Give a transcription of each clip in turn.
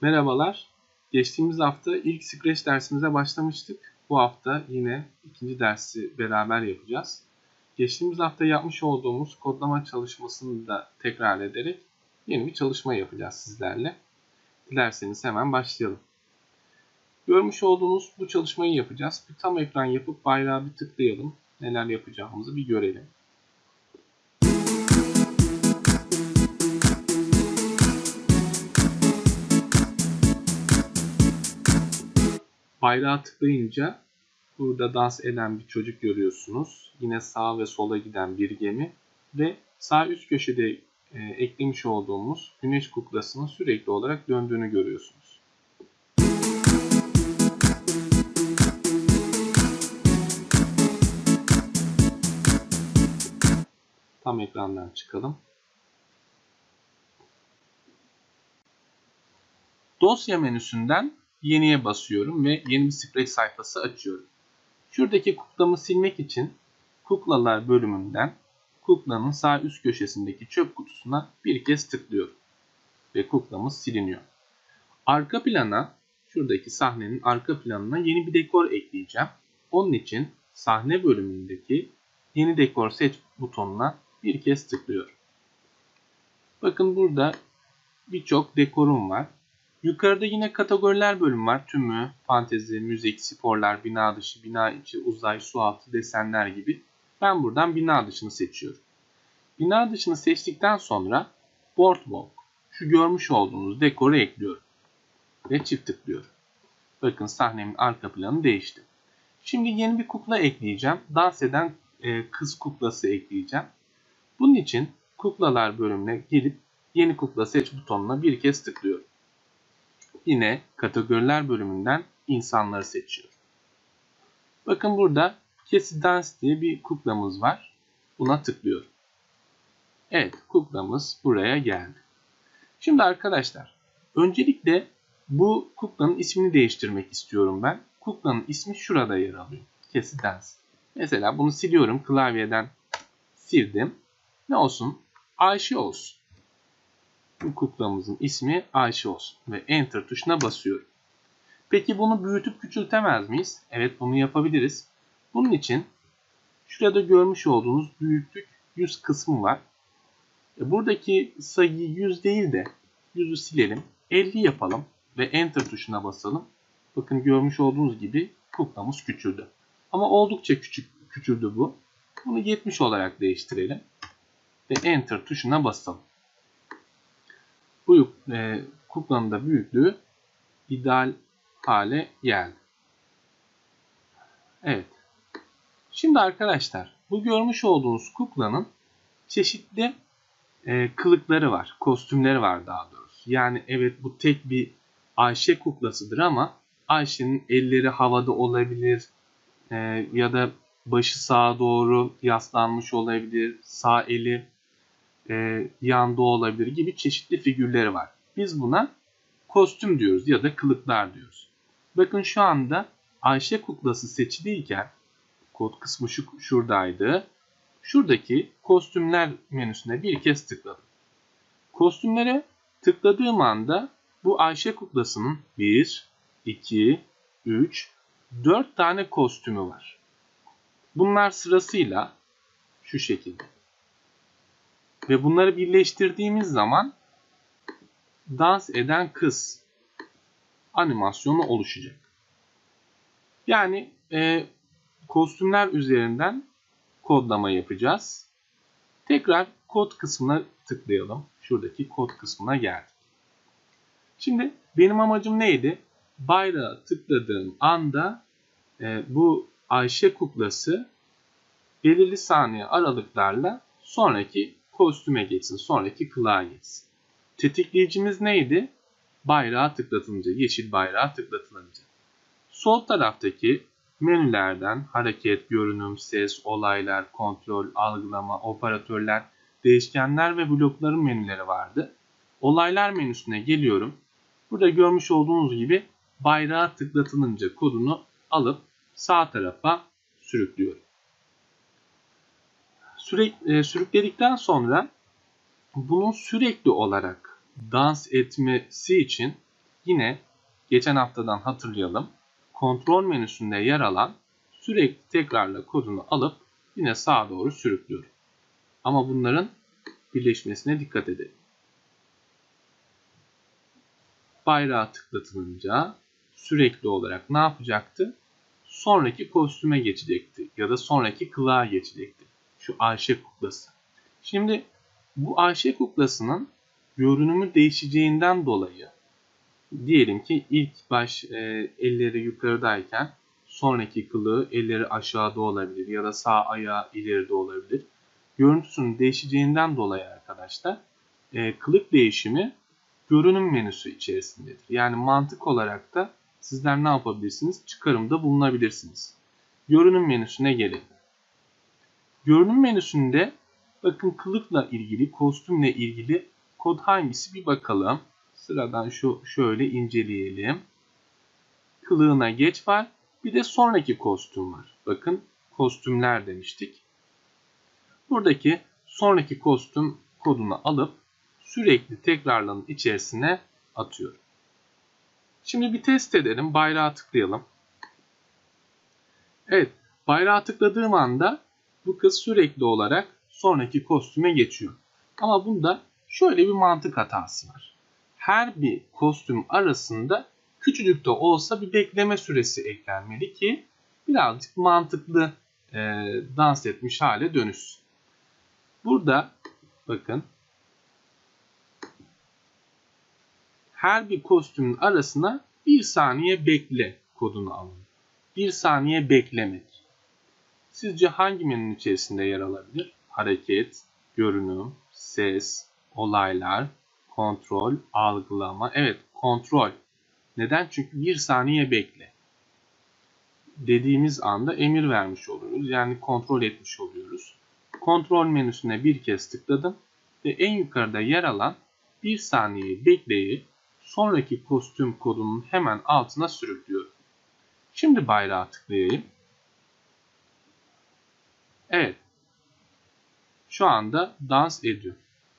Merhabalar. Geçtiğimiz hafta ilk Scratch dersimize başlamıştık. Bu hafta yine ikinci dersi beraber yapacağız. Geçtiğimiz hafta yapmış olduğumuz kodlama çalışmasını da tekrar ederek yeni bir çalışma yapacağız sizlerle. Dilerseniz hemen başlayalım. Görmüş olduğunuz bu çalışmayı yapacağız. Bir tam ekran yapıp bayrağı bir tıklayalım. Neler yapacağımızı bir görelim. Bayrağı tıklayınca burada dans eden bir çocuk görüyorsunuz. Yine sağa ve sola giden bir gemi ve sağ üst köşede e, eklemiş olduğumuz güneş kuklasının sürekli olarak döndüğünü görüyorsunuz. Tam ekrandan çıkalım. Dosya menüsünden yeniye basıyorum ve yeni bir Scratch sayfası açıyorum. Şuradaki kuklamı silmek için kuklalar bölümünden kuklanın sağ üst köşesindeki çöp kutusuna bir kez tıklıyorum. Ve kuklamız siliniyor. Arka plana şuradaki sahnenin arka planına yeni bir dekor ekleyeceğim. Onun için sahne bölümündeki yeni dekor seç butonuna bir kez tıklıyorum. Bakın burada birçok dekorum var. Yukarıda yine kategoriler bölümü var. Tümü, fantezi, müzik, sporlar, bina dışı, bina içi, uzay, su altı, desenler gibi. Ben buradan bina dışını seçiyorum. Bina dışını seçtikten sonra boardwalk, şu görmüş olduğunuz dekoru ekliyorum. Ve çift tıklıyorum. Bakın sahnemin arka planı değişti. Şimdi yeni bir kukla ekleyeceğim. Dans eden e, kız kuklası ekleyeceğim. Bunun için kuklalar bölümüne gelip yeni kukla seç butonuna bir kez tıklıyorum. Yine kategoriler bölümünden insanları seçiyorum. Bakın burada Cassie Dance diye bir kuklamız var. Buna tıklıyorum. Evet kuklamız buraya geldi. Şimdi arkadaşlar öncelikle bu kuklanın ismini değiştirmek istiyorum ben. Kuklanın ismi şurada yer alıyor. Cassie Dance. Mesela bunu siliyorum klavyeden sildim. Ne olsun? Ayşe olsun. Bu kuklamızın ismi Ayşe olsun ve Enter tuşuna basıyorum. Peki bunu büyütüp küçültemez miyiz? Evet bunu yapabiliriz. Bunun için şurada görmüş olduğunuz büyüklük 100 kısmı var. E, buradaki sayıyı 100 değil de 100'ü silelim. 50 yapalım ve Enter tuşuna basalım. Bakın görmüş olduğunuz gibi kuklamız küçüldü. Ama oldukça küçük küçüldü bu. Bunu 70 olarak değiştirelim. Ve Enter tuşuna basalım bu e, kuklanın da büyüklüğü ideal hale geldi. Evet. Şimdi arkadaşlar bu görmüş olduğunuz kuklanın çeşitli e, kılıkları var. Kostümleri var daha doğrusu. Yani evet bu tek bir Ayşe kuklasıdır ama Ayşe'nin elleri havada olabilir e, ya da başı sağa doğru yaslanmış olabilir. Sağ eli e, yanda olabilir gibi çeşitli figürleri var. Biz buna kostüm diyoruz ya da kılıklar diyoruz. Bakın şu anda Ayşe kuklası seçiliyken kod kısmı şu, şuradaydı. Şuradaki kostümler menüsüne bir kez tıkladım. Kostümlere tıkladığım anda bu Ayşe kuklasının 1, 2, 3, 4 tane kostümü var. Bunlar sırasıyla şu şekilde. Ve bunları birleştirdiğimiz zaman dans eden kız animasyonu oluşacak. Yani e, kostümler üzerinden kodlama yapacağız. Tekrar kod kısmına tıklayalım. Şuradaki kod kısmına geldik. Şimdi benim amacım neydi? Bayrağı tıkladığım anda e, bu Ayşe kuklası belirli saniye aralıklarla sonraki kostüme geçsin. Sonraki kılığa geçsin. Tetikleyicimiz neydi? Bayrağı tıklatılınca, yeşil bayrağı tıklatılınca. Sol taraftaki menülerden hareket, görünüm, ses, olaylar, kontrol, algılama, operatörler, değişkenler ve blokların menüleri vardı. Olaylar menüsüne geliyorum. Burada görmüş olduğunuz gibi bayrağı tıklatılınca kodunu alıp sağ tarafa sürüklüyorum sürekli, e, sürükledikten sonra bunun sürekli olarak dans etmesi için Yine geçen haftadan hatırlayalım. Kontrol menüsünde yer alan sürekli tekrarla kodunu alıp yine sağa doğru sürüklüyorum. Ama bunların birleşmesine dikkat edelim. Bayrağı tıklatılınca sürekli olarak ne yapacaktı? Sonraki kostüme geçecekti ya da sonraki kılığa geçecekti. Şu Ayşe kuklası. Şimdi bu Ayşe kuklasının görünümü değişeceğinden dolayı diyelim ki ilk baş e, elleri yukarıdayken sonraki kılığı elleri aşağıda olabilir ya da sağ ayağı ileride olabilir. Görüntüsünün değişeceğinden dolayı arkadaşlar e, kılık değişimi görünüm menüsü içerisindedir. Yani mantık olarak da sizler ne yapabilirsiniz? Çıkarımda bulunabilirsiniz. Görünüm menüsüne gelelim. Görünüm menüsünde bakın kılıkla ilgili, kostümle ilgili kod hangisi bir bakalım. Sıradan şu şöyle inceleyelim. Kılığına geç var. Bir de sonraki kostüm var. Bakın kostümler demiştik. Buradaki sonraki kostüm kodunu alıp sürekli tekrarlanın içerisine atıyorum. Şimdi bir test edelim. Bayrağı tıklayalım. Evet. Bayrağı tıkladığım anda bu kız sürekli olarak sonraki kostüme geçiyor. Ama bunda şöyle bir mantık hatası var. Her bir kostüm arasında küçücük de olsa bir bekleme süresi eklenmeli ki birazcık mantıklı e, dans etmiş hale dönüşsün. Burada bakın her bir kostümün arasına bir saniye bekle kodunu alın. Bir saniye beklemek. Sizce hangi menünün içerisinde yer alabilir? Hareket, görünüm, ses, olaylar, kontrol, algılama. Evet, kontrol. Neden? Çünkü bir saniye bekle. Dediğimiz anda emir vermiş oluyoruz. Yani kontrol etmiş oluyoruz. Kontrol menüsüne bir kez tıkladım ve en yukarıda yer alan bir saniye bekleyip sonraki kostüm kodunun hemen altına sürüklüyorum. Şimdi bayrağı tıklayayım. Evet. Şu anda dans ediyor.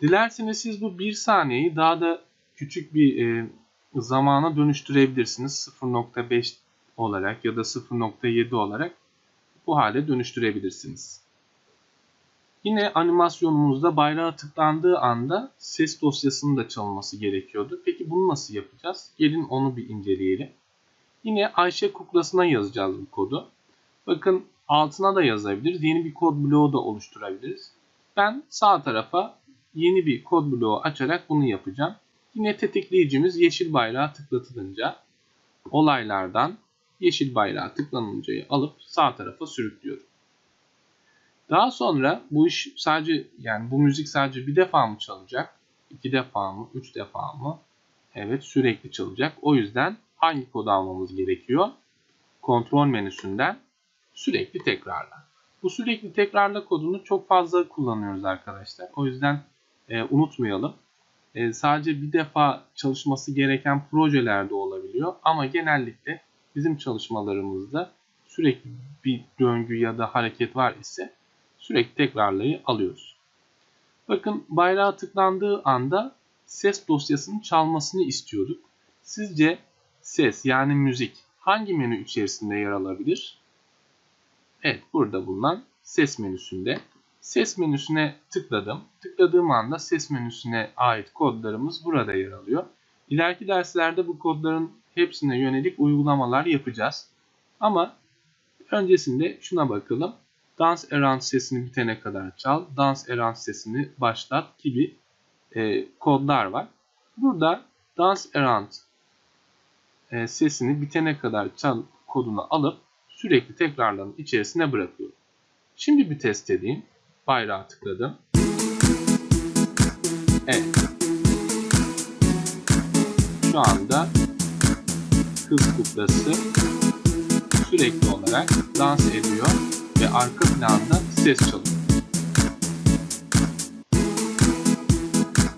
Dilerseniz siz bu bir saniyeyi daha da küçük bir e, zamana dönüştürebilirsiniz. 0.5 olarak ya da 0.7 olarak bu hale dönüştürebilirsiniz. Yine animasyonumuzda bayrağı tıklandığı anda ses dosyasının da çalınması gerekiyordu. Peki bunu nasıl yapacağız? Gelin onu bir inceleyelim. Yine Ayşe kuklasına yazacağız bu kodu. Bakın altına da yazabiliriz. Yeni bir kod bloğu da oluşturabiliriz. Ben sağ tarafa yeni bir kod bloğu açarak bunu yapacağım. Yine tetikleyicimiz yeşil bayrağı tıklatılınca olaylardan yeşil bayrağı tıklanıncayı alıp sağ tarafa sürüklüyorum. Daha sonra bu iş sadece yani bu müzik sadece bir defa mı çalacak? iki defa mı? Üç defa mı? Evet sürekli çalacak. O yüzden hangi kodu almamız gerekiyor? Kontrol menüsünden sürekli tekrarla. Bu sürekli tekrarla kodunu çok fazla kullanıyoruz arkadaşlar. O yüzden e, unutmayalım. E, sadece bir defa çalışması gereken projelerde olabiliyor. Ama genellikle bizim çalışmalarımızda sürekli bir döngü ya da hareket var ise sürekli tekrarlayı alıyoruz. Bakın bayrağa tıklandığı anda ses dosyasının çalmasını istiyorduk. Sizce ses yani müzik hangi menü içerisinde yer alabilir? Evet burada bulunan ses menüsünde. Ses menüsüne tıkladım. Tıkladığım anda ses menüsüne ait kodlarımız burada yer alıyor. İleriki derslerde bu kodların hepsine yönelik uygulamalar yapacağız. Ama öncesinde şuna bakalım. Dance Around sesini bitene kadar çal, Dance Around sesini başlat gibi e, kodlar var. Burada Dance Around e, sesini bitene kadar çal kodunu alıp sürekli tekrarların içerisine bırakıyorum. Şimdi bir test edeyim. Bayrağı tıkladım. Evet. Şu anda kız kuklası sürekli olarak dans ediyor ve arka planda ses çalıyor.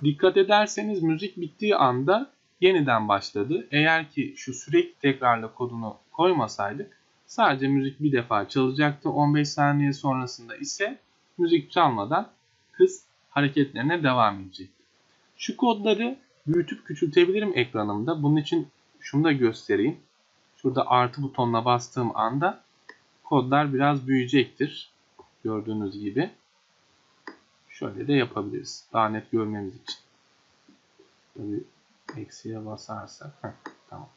Dikkat ederseniz müzik bittiği anda yeniden başladı. Eğer ki şu sürekli tekrarla kodunu koymasaydık sadece müzik bir defa çalacaktı. 15 saniye sonrasında ise müzik çalmadan kız hareketlerine devam edecekti. Şu kodları büyütüp küçültebilirim ekranımda. Bunun için şunu da göstereyim. Şurada artı butonuna bastığım anda kodlar biraz büyüyecektir. Gördüğünüz gibi. Şöyle de yapabiliriz. Daha net görmemiz için. Tabii eksiye basarsak. Heh, tamam.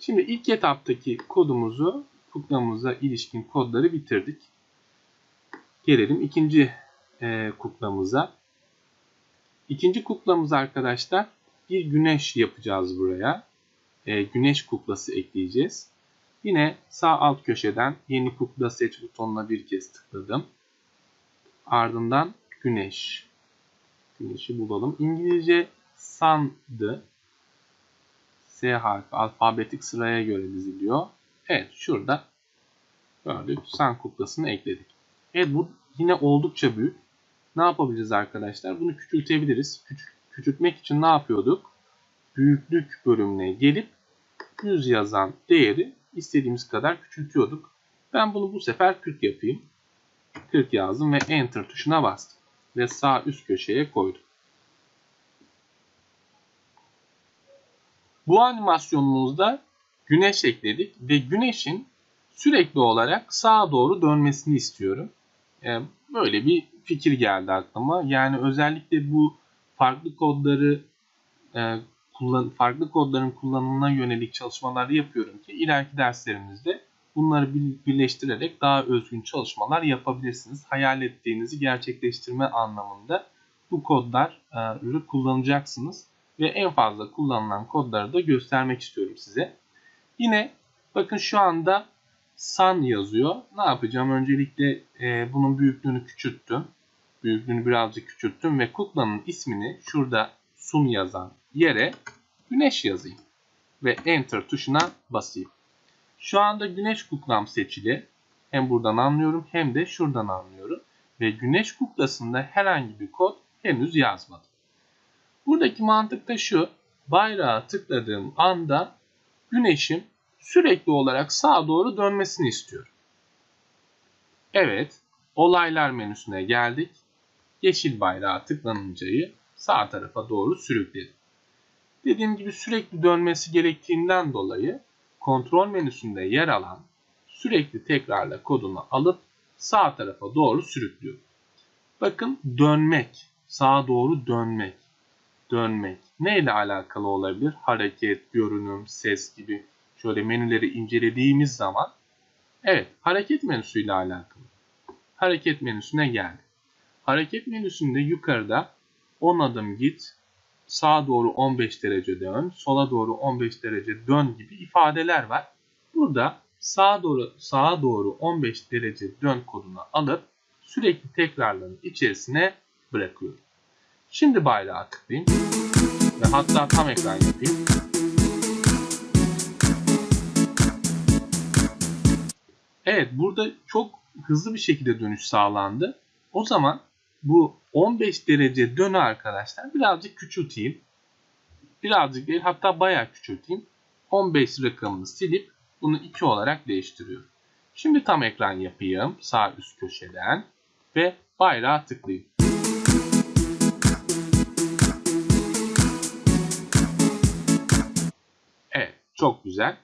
Şimdi ilk etaptaki kodumuzu kuklamıza ilişkin kodları bitirdik. Gelelim ikinci e, kuklamıza. İkinci kuklamız arkadaşlar bir güneş yapacağız buraya. E, güneş kuklası ekleyeceğiz. Yine sağ alt köşeden yeni kukla seç butonuna bir kez tıkladım. Ardından güneş. Güneşi bulalım. İngilizce sun'dı. S harfi alfabetik sıraya göre diziliyor. Evet şurada gördük. Sun kuklasını ekledik. Evet bu yine oldukça büyük. Ne yapabiliriz arkadaşlar? Bunu küçültebiliriz. Küçük, küçültmek için ne yapıyorduk? Büyüklük bölümüne gelip 100 yazan değeri istediğimiz kadar küçültüyorduk. Ben bunu bu sefer 40 yapayım. 40 yazdım ve Enter tuşuna bastım. Ve sağ üst köşeye koydum. Bu animasyonumuzda güneş ekledik ve güneşin sürekli olarak sağa doğru dönmesini istiyorum. Ee, böyle bir fikir geldi aklıma. Yani özellikle bu farklı kodları e, kullan farklı kodların kullanımına yönelik çalışmalar yapıyorum ki ileriki derslerimizde bunları birleştirerek daha özgün çalışmalar yapabilirsiniz. Hayal ettiğinizi gerçekleştirme anlamında bu kodları e, kullanacaksınız ve en fazla kullanılan kodları da göstermek istiyorum size. Yine bakın şu anda sun yazıyor. Ne yapacağım? Öncelikle e, bunun büyüklüğünü küçülttüm. Büyüklüğünü birazcık küçülttüm ve kuklanın ismini şurada sun yazan yere güneş yazayım. Ve enter tuşuna basayım. Şu anda güneş kuklam seçili. Hem buradan anlıyorum hem de şuradan anlıyorum. Ve güneş kuklasında herhangi bir kod henüz yazmadım. Buradaki mantık da şu. Bayrağı tıkladığım anda güneşin sürekli olarak sağa doğru dönmesini istiyorum. Evet, olaylar menüsüne geldik. Yeşil bayrağı tıklanıncayı sağ tarafa doğru sürükledim. Dediğim gibi sürekli dönmesi gerektiğinden dolayı kontrol menüsünde yer alan sürekli tekrarla kodunu alıp sağ tarafa doğru sürüklüyorum. Bakın dönmek, sağa doğru dönmek, dönmek ne ile alakalı olabilir? Hareket, görünüm, ses gibi şöyle menüleri incelediğimiz zaman evet hareket menüsüyle alakalı. Hareket menüsüne geldi. Hareket menüsünde yukarıda 10 adım git, sağa doğru 15 derece dön, sola doğru 15 derece dön gibi ifadeler var. Burada sağa doğru sağa doğru 15 derece dön kodunu alıp sürekli tekrarların içerisine bırakıyorum. Şimdi bayrağı tıklayayım ve hatta tam ekran yapayım. Evet burada çok hızlı bir şekilde dönüş sağlandı. O zaman bu 15 derece dönü arkadaşlar birazcık küçülteyim. Birazcık değil hatta bayağı küçülteyim. 15 rakamını silip bunu 2 olarak değiştiriyorum. Şimdi tam ekran yapayım sağ üst köşeden ve bayrağı tıklayayım. Çok güzel.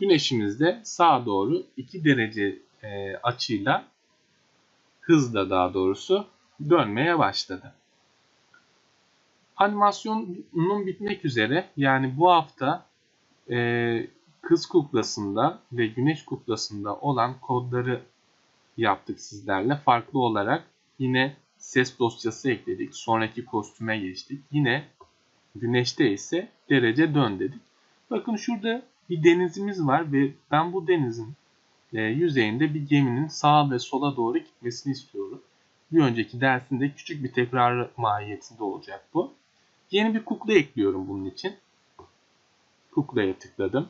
Güneşimiz de sağa doğru 2 derece e, açıyla hızla daha doğrusu dönmeye başladı. Animasyonun bitmek üzere yani bu hafta e, kız kuklasında ve güneş kuklasında olan kodları yaptık sizlerle. Farklı olarak yine ses dosyası ekledik. Sonraki kostüme geçtik. Yine güneşte ise derece dön dedik. Bakın şurada bir denizimiz var ve ben bu denizin e, yüzeyinde bir geminin sağa ve sola doğru gitmesini istiyorum. Bir önceki dersinde küçük bir tekrar mahiyetinde olacak bu. Yeni bir kukla ekliyorum bunun için. Kuklaya tıkladım.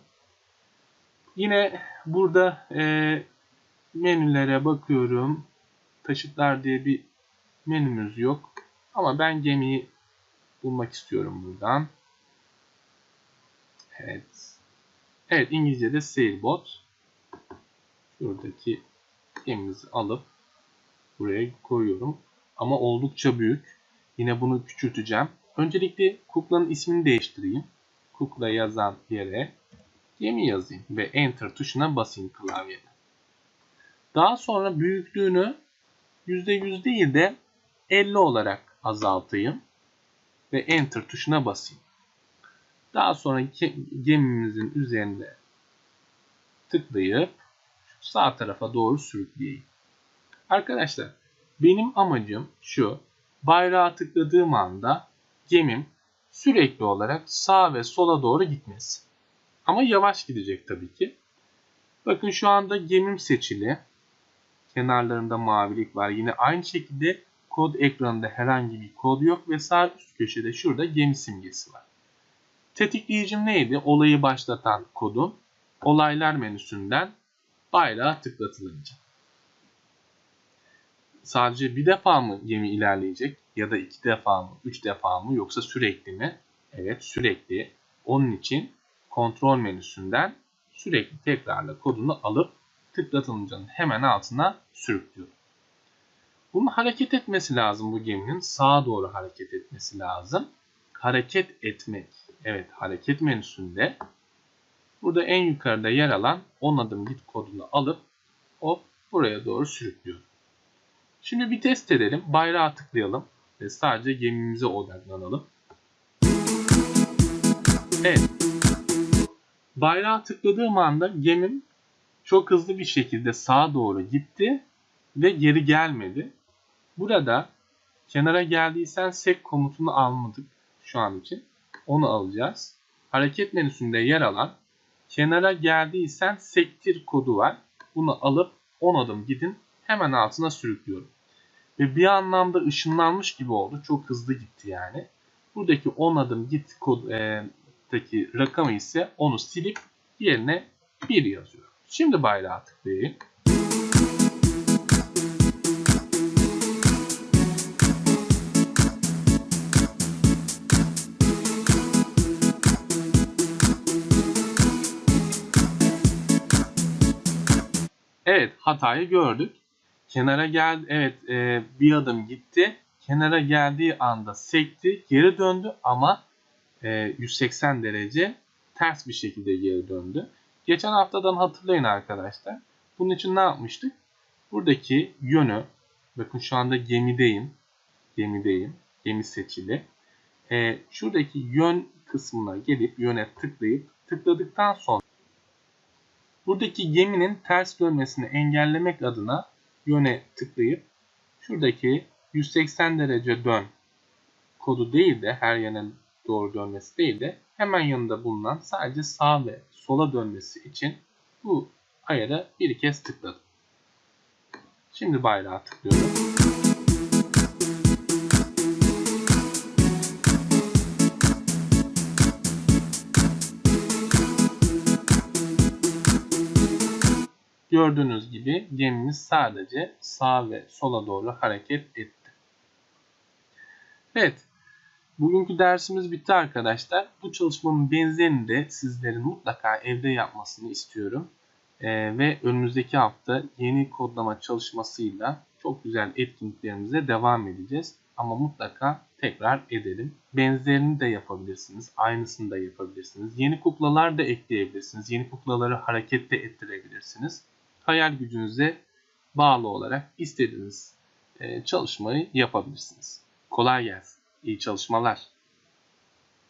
Yine burada e, menülere bakıyorum. Taşıtlar diye bir menümüz yok. Ama ben gemiyi bulmak istiyorum buradan. Evet. Evet İngilizce'de sailboat. Şuradaki gemimizi alıp buraya koyuyorum. Ama oldukça büyük. Yine bunu küçülteceğim. Öncelikle kuklanın ismini değiştireyim. Kukla yazan yere gemi yazayım ve Enter tuşuna basayım klavyede. Daha sonra büyüklüğünü %100 değil de 50 olarak azaltayım ve Enter tuşuna basayım. Daha sonra gemimizin üzerinde tıklayıp sağ tarafa doğru sürükleyeyim. Arkadaşlar benim amacım şu. Bayrağı tıkladığım anda gemim sürekli olarak sağ ve sola doğru gitmesi. Ama yavaş gidecek tabii ki. Bakın şu anda gemim seçili. Kenarlarında mavilik var. Yine aynı şekilde kod ekranında herhangi bir kod yok ve sağ üst köşede şurada gemi simgesi var. Tetikleyicim neydi? Olayı başlatan kodun olaylar menüsünden bayrağa tıklatılınca. Sadece bir defa mı gemi ilerleyecek ya da iki defa mı, üç defa mı yoksa sürekli mi? Evet sürekli. Onun için kontrol menüsünden sürekli tekrarla kodunu alıp tıklatılıncanın hemen altına sürüklüyorum. Bunun hareket etmesi lazım bu geminin. Sağa doğru hareket etmesi lazım. Hareket etmek. Evet hareket menüsünde burada en yukarıda yer alan 10 adım git kodunu alıp hop buraya doğru sürüklüyorum. Şimdi bir test edelim. Bayrağı tıklayalım ve sadece gemimize odaklanalım. Evet. Bayrağı tıkladığım anda gemim çok hızlı bir şekilde sağa doğru gitti ve geri gelmedi. Burada kenara geldiysen sek komutunu almadık şu an için. Onu alacağız. Hareket menüsünde yer alan kenara geldiysen sektir kodu var. Bunu alıp 10 adım gidin hemen altına sürüklüyorum. Ve bir anlamda ışınlanmış gibi oldu. Çok hızlı gitti yani. Buradaki 10 adım git koddaki e, rakamı ise onu silip yerine 1 yazıyorum. Şimdi bayrağı tıklayayım. Evet hatayı gördük. Kenara geldi. Evet e, bir adım gitti. Kenara geldiği anda sekti. Geri döndü ama e, 180 derece ters bir şekilde geri döndü. Geçen haftadan hatırlayın arkadaşlar. Bunun için ne yapmıştık? Buradaki yönü bakın şu anda gemideyim. Gemideyim. Gemi seçili. E, şuradaki yön kısmına gelip yöne tıklayıp tıkladıktan sonra buradaki geminin ters dönmesini engellemek adına yöne tıklayıp şuradaki 180 derece dön kodu değil de her yöne doğru dönmesi değil de hemen yanında bulunan sadece sağ ve sola dönmesi için bu ayara bir kez tıkladım. Şimdi bayrağı tıklıyorum. Gördüğünüz gibi gemimiz sadece sağa ve sola doğru hareket etti. Evet, bugünkü dersimiz bitti arkadaşlar. Bu çalışmanın benzerini de sizlerin mutlaka evde yapmasını istiyorum. Ee, ve önümüzdeki hafta yeni kodlama çalışmasıyla çok güzel etkinliklerimize devam edeceğiz. Ama mutlaka tekrar edelim. Benzerini de yapabilirsiniz. Aynısını da yapabilirsiniz. Yeni kuklalar da ekleyebilirsiniz. Yeni kuklaları harekette ettirebilirsiniz hayal gücünüze bağlı olarak istediğiniz e, çalışmayı yapabilirsiniz. Kolay gelsin. İyi çalışmalar.